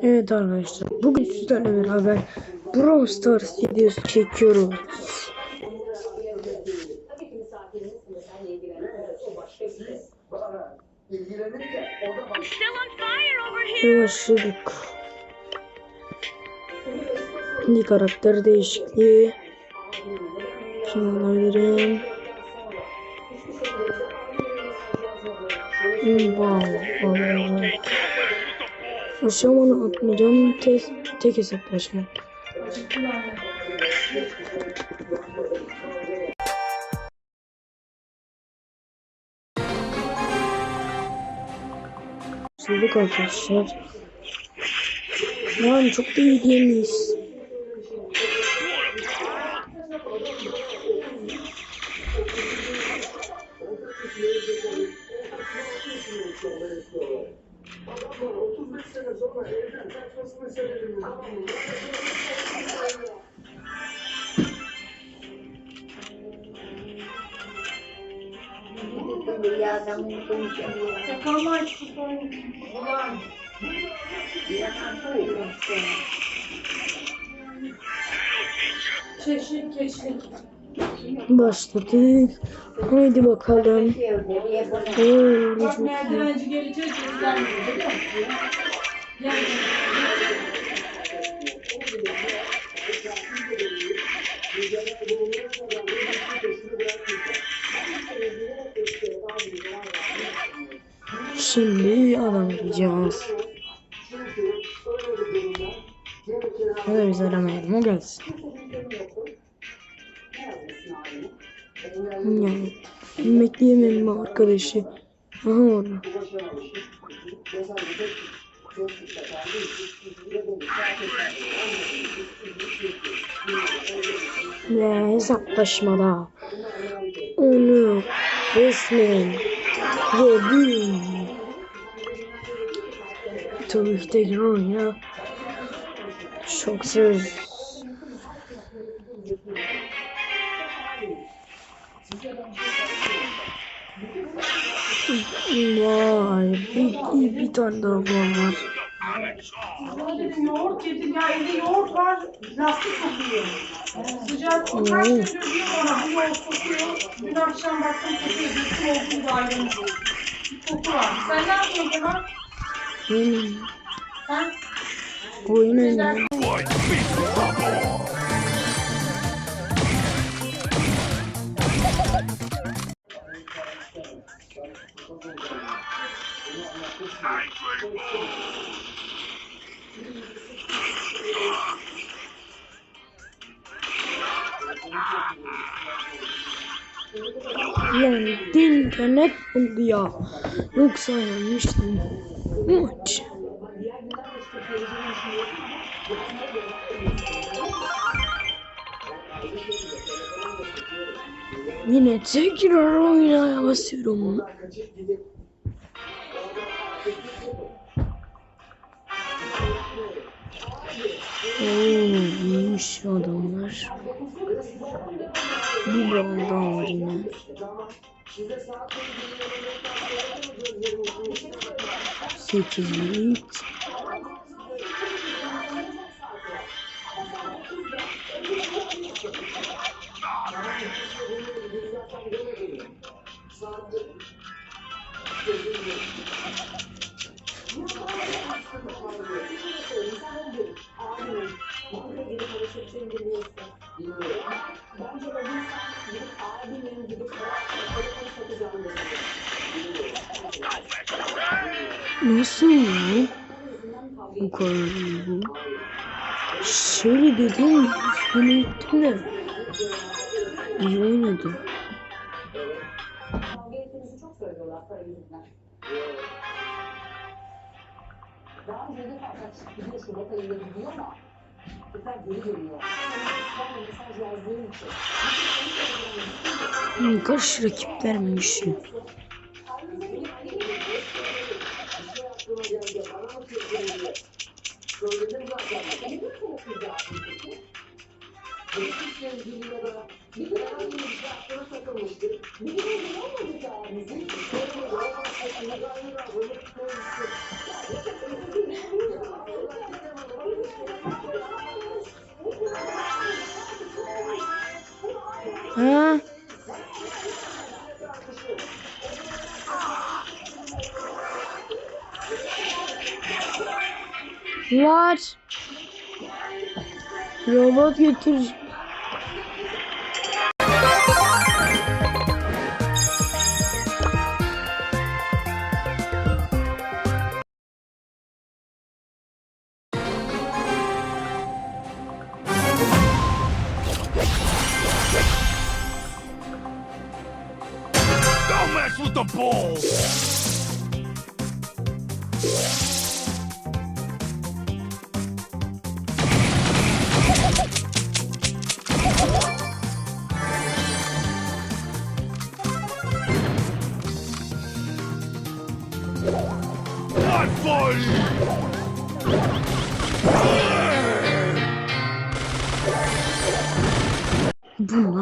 Evet arkadaşlar bugün sizlerle beraber Brawl Stars videosu çekiyoruz. Başladık. Şimdi karakter değişikliği. Şunu alabilirim. Hmm, Wow. wow. Aşamalı atmayacağım. Tek, tek hesaplaşma. Sızlık arkadaşlar. Yani çok da iyi değil miyiz? Ya ben bunu konuşamıyorum. Başladık. Haydi bakalım. Oo, iyi. Merdivenci gelecek gözlenmiyor biliyor Şimdi adam arayacağız. Ya da biz aramayalım o gelsin. Yani bekleyemem mi arkadaşı? Aha orada. Ve hesaplaşmada onu resmen yedim. Tabii ki tekrar oyna. Çok söz. Vay bir, bir tane daha var. bana dedim yoğurt getir ya evde yoğurt var lastik kokuyor. Sıcak o kaç bana bu yoğurt kokuyor. Dün akşam baktım kokuyor. Bütün yoğurtun da ayrılmış. Bir koku var. Sen ne yapıyorsun Kemal? Oyunun. Oyunun. Ah! Yani internet buldu ya. Yoksa yenmiştim. Maç. Yine tekrar oynaya basıyorum. Oo, iyiymiş adamlar. Bir round daha var yine. Sekizlik. Nasıl ya? Bu kadar bu. Şöyle dedim, üstüne gittim de. İyi oynadı. Daha önce de fakat gidiyor şu detayıyla gidiyor ama Hmm, karşı rakipler mi güçlü? Ha? Var. Robot götür. bom!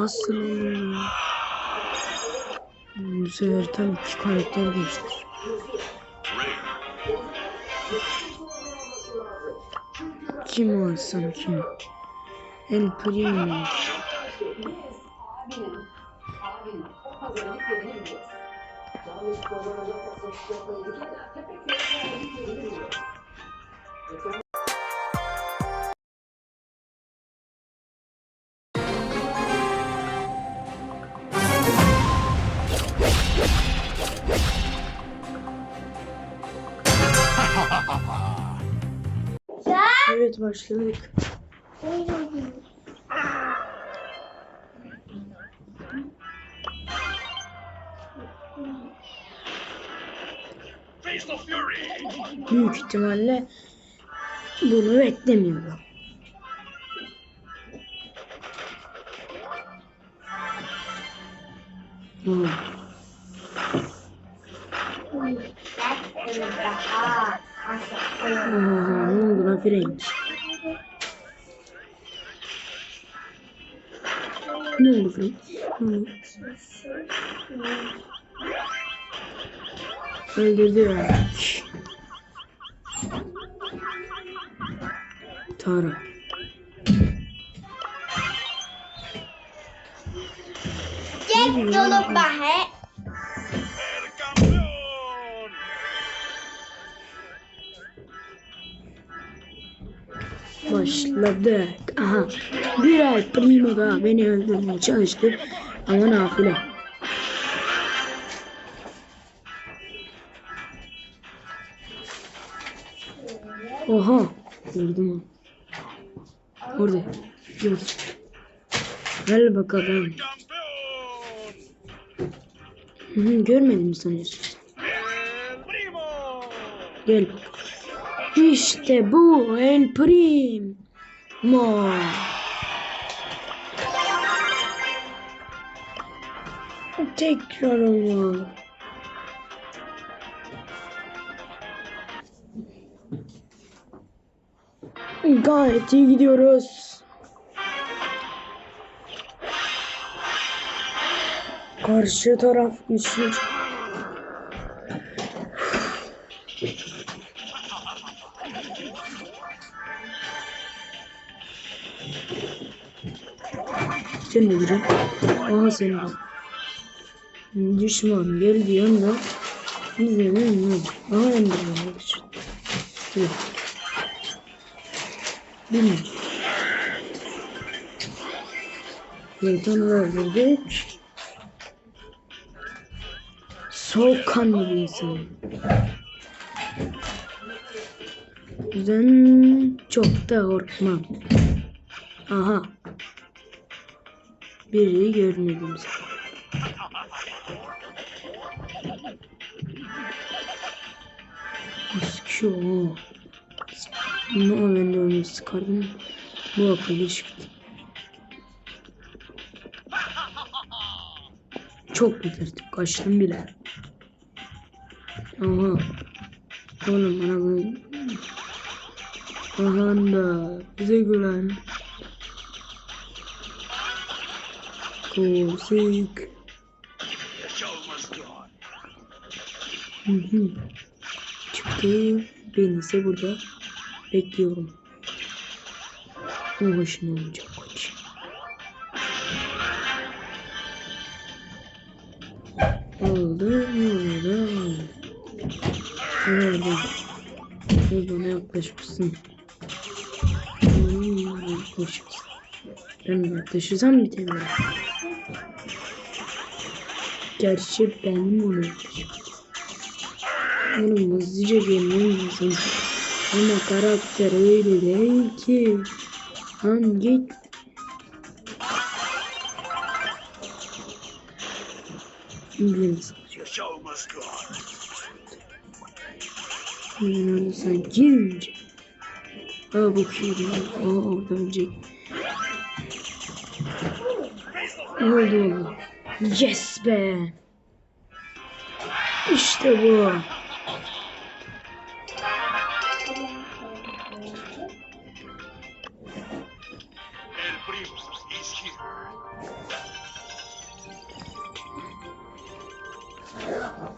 Nossa, sefer tam karakter değiştir. Kim alsam kim? El Primo. Başladık. Büyük ihtimalle bunu beklemiyorum. Hmm. Aha, ne oldu Ne oldu oldu? Öldürdü ya. Tara. Chết cho nó Başladık. Aha. Bir ay primo da beni öldürmeye çalıştı. Ama nafile. Oha. Gördüm onu. Orada. Gör. Gel bakalım. Hı hı, görmedim sanıyorsun? ¡El primo! İşte bu El Primo. Tekrar ama. Gayet iyi gidiyoruz. Karşı taraf güçlü. Sen ne diyeceksin? Aha sen de. Düşman geldi yanına. Bize ne ne? Aha endirme yapışır. Dur. Bilmiyorum. Şeytanı öldürdük. Soğukkanlı bir insan. O yüzden çok da korkmam. Aha. Biri sana. Sıkıyor o. Ama ben de onu sıkardım. Bu akıllı çıktı. Çok bitirdim. Kaçtım bile. Aha. Oğlum bana bunu... Orhan da bize gülen. Kusik. Çıktı. Ben ise burada bekliyorum. Ulaşın olacak koç. Oldu. Oldu. Nerede? Buradan yaklaşmışsın. Yaklaşmışsın. Ben yaklaşırsam bitemiyorum. Gerçi benim onu Oğlum hızlıca gelmelisin. Ama karakter öyle değil ki. Lan git. İngiliz. Yani sen girince. Aa bu kiri. Aa orada ölecek. Oğlum? Yes be. İşte bu.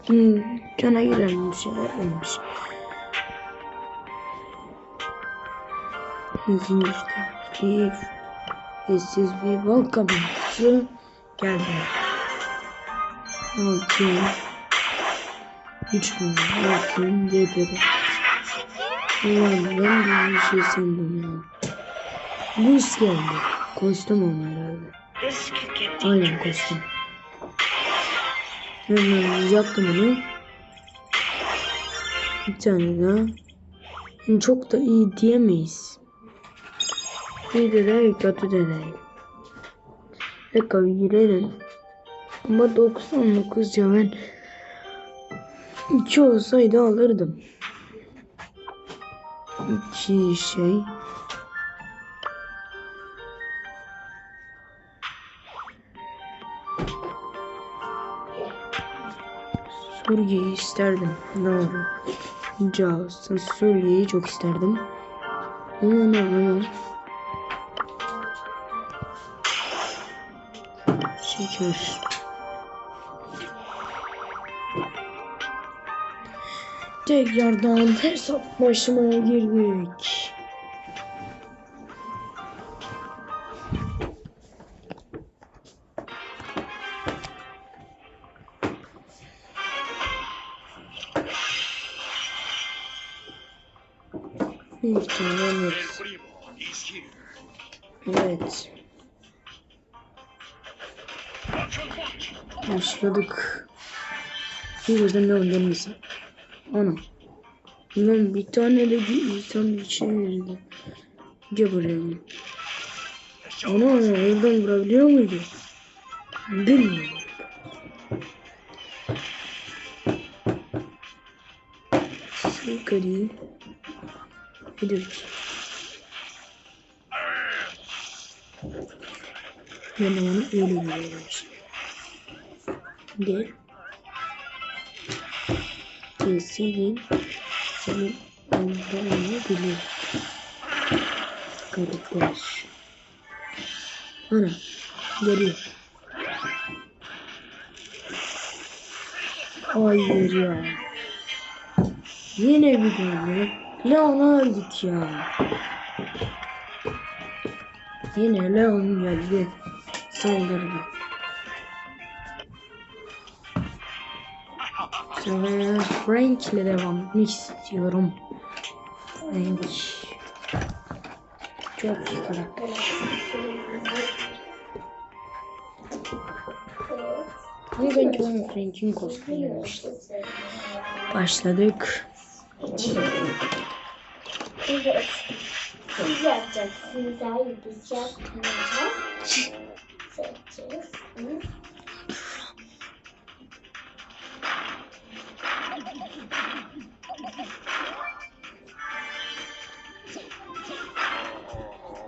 Hmm, cana giren bir şeyler olmuş. Bizim işte bir sessiz bir bal kabukçu geldi. Altı. Üç gün. Altın dedi. Ulan ben bir şey sandım ya. Buz geldi. Kostüm ama herhalde. Aynen kostüm. Hemen yaptım onu. Bir tane daha. Yani çok da iyi diyemeyiz. İyi de değil, kötü de değil. Dakika girelim. Ama 99 ya ben 2 olsaydı alırdım. 2 şey. Suriye'yi isterdim. Doğru. Cağız'dan Suriye'yi çok isterdim. Ama onu Şeker. Tekrardan hesap başına girdik. İs here. Evet. Başladık. Bir yüzden ne oynadığımızı. Ana. Lan bir tane de bir tane içine girdi. Gel buraya. Show Ana oradan vurabiliyor muydu? Bilmiyorum. Yukarı. Gidiyoruz. Ben de onu öyle görüyorum. Gel. Kesin senin olduğunu biliyor. Karakter. Ana geliyor. Hayır ya. Yine bir tane. Leon'a öldük ya. Yine Leon geldi. Saldırdı. Frank ile devam istiyorum. Frank. Çok iyi karakter. Ama bence onun Frank'in kostümüymüş. Başladık. Evet. Siz yapacaksınız. Hayır biz yapmayacağız. Seçeceğiz.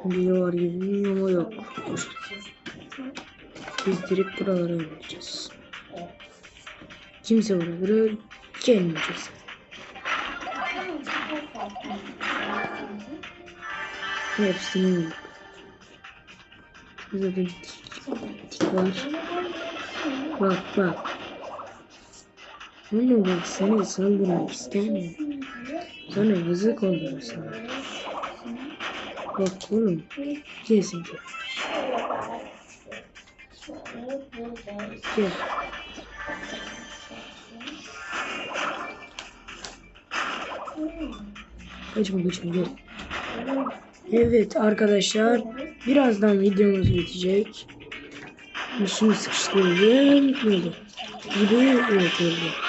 Biri var ama yok. Biz direkt buralara oynayacağız. Kimse buralara gelmeyeceğiz. Hepsini yok. Burada bir tik, tik var. Bak bak. Ama bak seni saldırmak istemiyorum. Sana yazık olur sana. Bak oğlum. Ki. Gel. Kaçma kaçma gel. Evet arkadaşlar birazdan videomuz bitecek. Şimdi sıkıştırdım. Evet oldu.